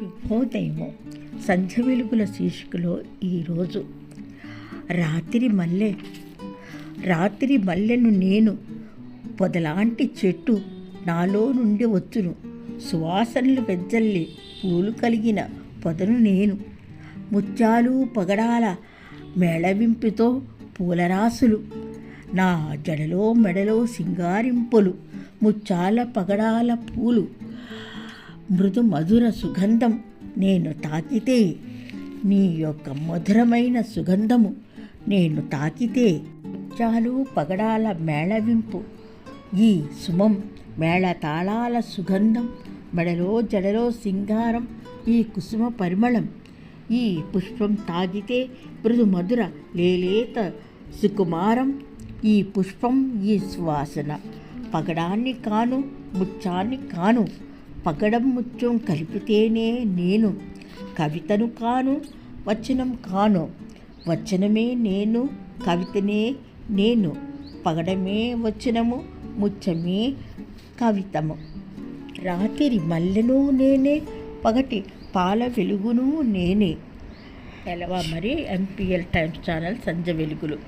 శుభోదయము. సంధ్య వెలుగుల శీర్షికలో ఈరోజు రాత్రి మల్లె రాత్రి మల్లెను నేను పొదలాంటి చెట్టు నాలో నుండి వచ్చును. సువాసనలు వెజ్జల్లి పూలు కలిగిన పొదను నేను. ముత్యాలు పగడాల మేళవింపుతో పూలరాసులు. నా జడలో మెడలో సింగారింపులు ముత్యాల పగడాల పూలు. మృదు మధుర సుగంధం నేను తాకితే నీ యొక్క మధురమైన సుగంధము నేను తాకితే చాలు పగడాల మేళవింపు. ఈ సుమం మేళ తాళాల సుగంధం మెడలో జడలో సింగారం ఈ కుసుమ పరిమళం. ఈ పుష్పం తాగితే మృదు మధుర లేలేత సుకుమారం. ఈ పుష్పం ఈ సువాసన. పగడాన్ని కాను ముచ్చాన్ని కాను. పగడం ముత్యం కలిపితేనే నేను. కవితను కాను వచనం కాను. వచనమే నేను కవితనే నేను. పగడమే వచనము ముచ్చమే కవితము. రాత్రి మల్లెను నేనే పగటి పాల వెలుగును నేనే. ఎలవా మరి ఎంపీఎల్ టైమ్స్ ఛానల్ సంజ వెలుగులు.